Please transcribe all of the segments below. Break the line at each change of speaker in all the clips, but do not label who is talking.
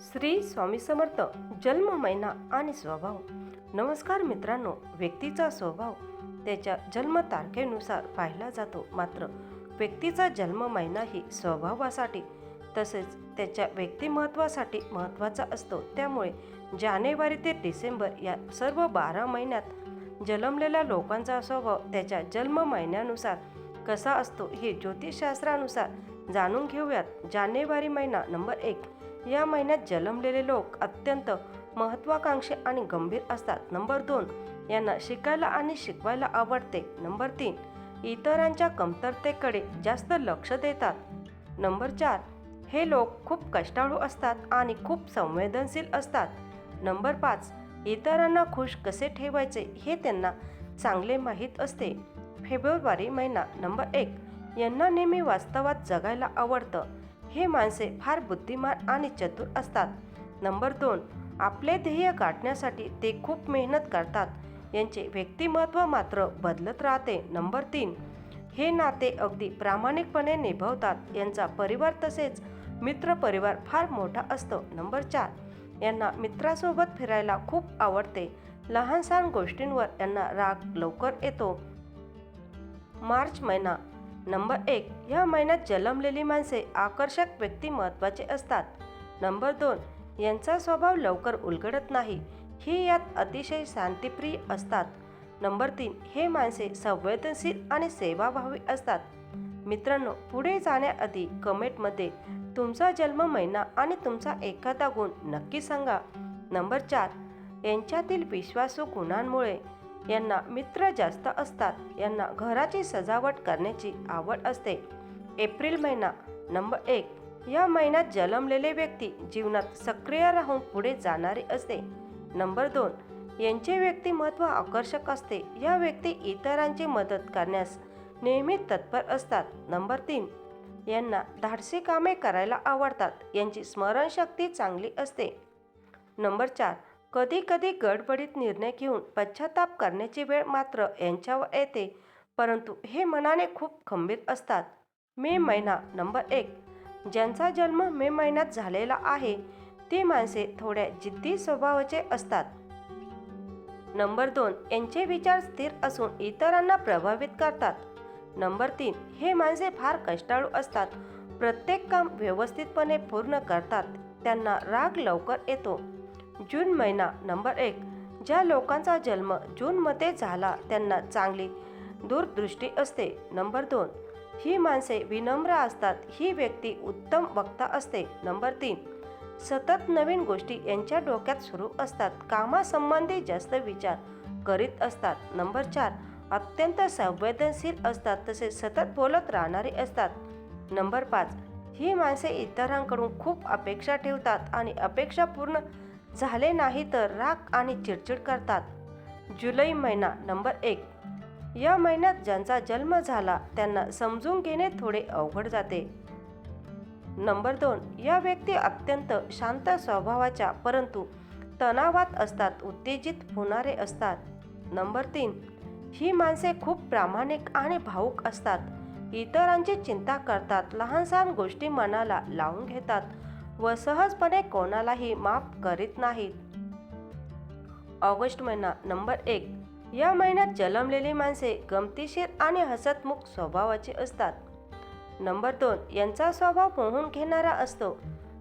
श्री स्वामी समर्थ जन्म महिना आणि स्वभाव. नमस्कार मित्रांनो व्यक्तीचा स्वभाव त्याच्या जन्म तारखेनुसार पाहिला जातो. मात्र व्यक्तीचा जन्म महिना ही स्वभावासाठी तसेच त्याच्या व्यक्तिमत्वासाठी महत्त्वाचा असतो. त्यामुळे जानेवारी ते डिसेंबर या सर्व बारा महिन्यात जन्मलेल्या लोकांचा स्वभाव त्याच्या जन्म महिन्यानुसार कसा असतो हे ज्योतिषशास्त्रानुसार जाणून घेऊयात. जानेवारी महिना नंबर एक. या महिन्यात जन्मलेले लोक अत्यंत महत्वाकांक्षी आणि गंभीर असतात. नंबर दोन यांना शिकायला आणि शिकवायला आवडते. नंबर तीन इतरांच्या कमतरतेकडे जास्त लक्ष देतात. नंबर चार हे लोक खूप कष्टाळू असतात आणि खूप संवेदनशील असतात. नंबर पाच इतरांना खुश कसे ठेवायचे हे त्यांना चांगले माहीत असते. फेब्रुवारी महिना. नंबर एक यांना नेहमी वास्तवात जगायला आवडतं. हे माणसे फार बुद्धिमान आणि चतुर असतात. नंबर दोन आपले ध्येय गाठण्यासाठी ते खूप मेहनत करतात. यांचे व्यक्तिमत्व मात्र बदलत राहते. नंबर तीन हे नाते अगदी प्रामाणिकपणे निभवतात. यांचा परिवार तसेच मित्र परिवार फार मोठा असतो. नंबर चार यांना मित्रासोबत फिरायला खूप आवडते. लहानसहान गोष्टींवर यांना राग लवकर येतो. मार्च महिना नंबर एक या महिन्यात जन्मलेली माणसे आकर्षक व्यक्तिमत्वाचे असतात. नंबर दोन यांचा स्वभाव लवकर उलगडत नाही. ही यात अतिशय शांतिप्रिय असतात. नंबर तीन हे माणसे संवेदनशील आणि सेवाभावी असतात. मित्रांनो पुढे जाण्याआधी कमेंटमध्ये तुमचा जन्म महिना आणि तुमचा एखादा गुण नक्की सांगा. नंबर चार यांच्यातील विश्वासू गुणांमुळे यांना मित्र जास्त असतात. यांना घराची सजावट करण्याची आवड असते. एप्रिल महिना नंबर एक. या महिन्यात जन्मलेले व्यक्ती जीवनात सक्रिय राहून पुढे जाणारे असते. नंबर दोन. यांचे व्यक्तिमत्व आकर्षक असते. या व्यक्ती इतरांची मदत करण्यास नेहमी तत्पर असतात. नंबर तीन. यांना धाडसी कामे करायला आवडतात. यांची स्मरणशक्ती चांगली असते. नंबर चार. कधी कधी गडबडीत निर्णय घेऊन पश्चाताप करण्याची वेळ मात्र यांच्यावर येते. परंतु हे मनाने खूप खंबीर असतात. मे महिना नंबर एक. ज्यांचा जन्म मे महिन्यात झालेला आहे ती माणसे थोड्या जिद्दी स्वभावाचे असतात. नंबर दोन. यांचे विचार स्थिर असून इतरांना प्रभावित करतात. नंबर तीन. हे माणसे फार कष्टाळू असतात. प्रत्येक काम व्यवस्थितपणे पूर्ण करतात. त्यांना राग लवकर येतो. जून महिना नंबर एक. ज्या लोकांचा जन्म जूनमध्ये झाला त्यांना चांगली दूरदृष्टी असते. नंबर दोन. ही माणसे विनम्र असतात ही व्यक्ती उत्तम वक्ता असते. नंबर तीन. सतत नवीन गोष्टी यांच्या डोक्यात सुरू असतात. कामासंबंधी जास्त विचार करीत असतात. नंबर चार. अत्यंत संवेदनशील असतात तसेच सतत बोलत राहणारे असतात. नंबर पाच. ही माणसे इतरांकडून खूप अपेक्षा ठेवतात आणि अपेक्षा पूर्ण झाले नाही तर राग आणि चिडचिड करतात. जुलै महिना नंबर एक. या महिन्यात ज्यांचा जन्म झाला त्यांना समजून घेणे थोडे अवघड जाते. नंबर दोन. या व्यक्ती अत्यंत शांत स्वभावाच्या परंतु तणावात असतात उत्तेजित होणारे असतात. नंबर तीन. ही माणसे खूप प्रामाणिक आणि भावूक असतात. इतरांची चिंता करतात लहान सहान गोष्टी मनाला लावून घेतात. व सहजपणे कोणालाही माफ करीत नाहीत. ऑगस्ट महिना नंबर एक. या महिन्यात जन्मलेली माणसे गमतीशीर आणि हसतमुख स्वभावाची असतात. नंबर दोन. यांचा स्वभाव मोहून घेणारा असतो.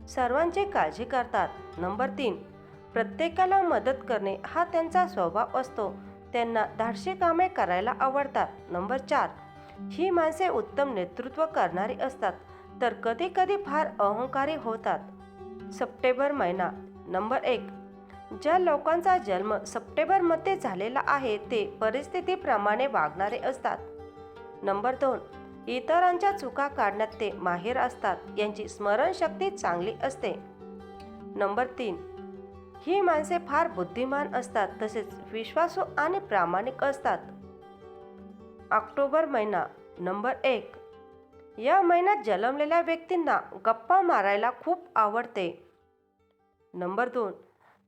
सर्वांची काळजी करतात. नंबर तीन. प्रत्येकाला मदत करणे हा त्यांचा स्वभाव असतो. त्यांना धाडशी कामे करायला आवडतात. नंबर चार. ही माणसे उत्तम नेतृत्व करणारी असतात. तर कधी कधी फार अहंकारी होतात. सप्टेंबर महिना नंबर एक. ज्या लोकांचा जन्म सप्टेंबरमध्ये झालेला आहे ते परिस्थितीप्रमाणे वागणारे असतात. नंबर दोन. इतरांच्या चुका काढण्यात ते माहीर असतात यांची स्मरणशक्ती चांगली असते. नंबर तीन. ही माणसे फार बुद्धिमान असतात तसेच विश्वासू आणि प्रामाणिक असतात. ऑक्टोबर महिना नंबर एक. या महिन्यात जन्मलेल्या व्यक्तींना गप्पा मारायला खूप आवडते. नंबर दोन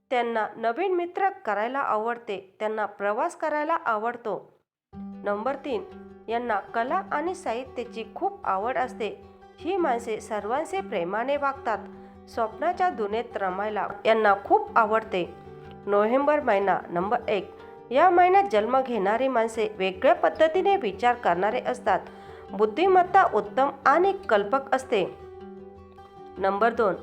त्यांना नवीन मित्र करायला आवडते त्यांना प्रवास करायला आवडतो. नंबर तीन यांना कला आणि साहित्याची खूप आवड असते. ही माणसे सर्वांचे प्रेमाने वागतात. स्वप्नाच्या दुनेत रमायला यांना खूप आवडते. नोव्हेंबर महिना नंबर एक या महिन्यात जन्म घेणारी माणसे वेगळ्या पद्धतीने विचार करणारे असतात. बुद्धिमत्ता उत्तम आणि कल्पक असते. नंबर दोन.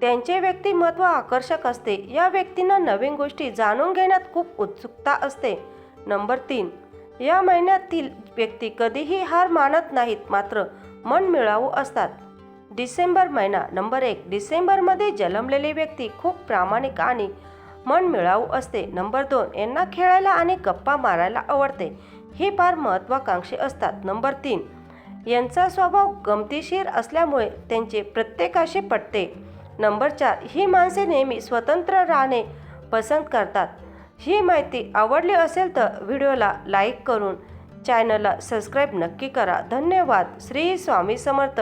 त्यांचे व्यक्तिमत्व आकर्षक असते. या व्यक्तींना नवीन गोष्टी जाणून घेण्यात खूप उत्सुकता असते. नंबर तीन. या महिन्यातील व्यक्ती कधीही हार मानत नाहीत मात्र मन मिळावू असतात. डिसेंबर महिना. नंबर एक. डिसेंबरमध्ये जन्मलेली व्यक्ती खूप प्रामाणिक आणि मन मिळावू असते. नंबर दोन. यांना खेळायला आणि गप्पा मारायला आवडते. हे फार महत्त्वाकांक्षी असतात. नंबर तीन यांचा स्वभाव गमतीशीर असल्यामुळे त्यांचे प्रत्येकाशी पटते. नंबर चार ही माणसे नेहमी स्वतंत्र राहणे पसंत करतात. ही माहिती आवडली असेल तर व्हिडिओला लाईक करून चॅनलला सबस्क्राईब नक्की करा. धन्यवाद. श्री स्वामी समर्थ.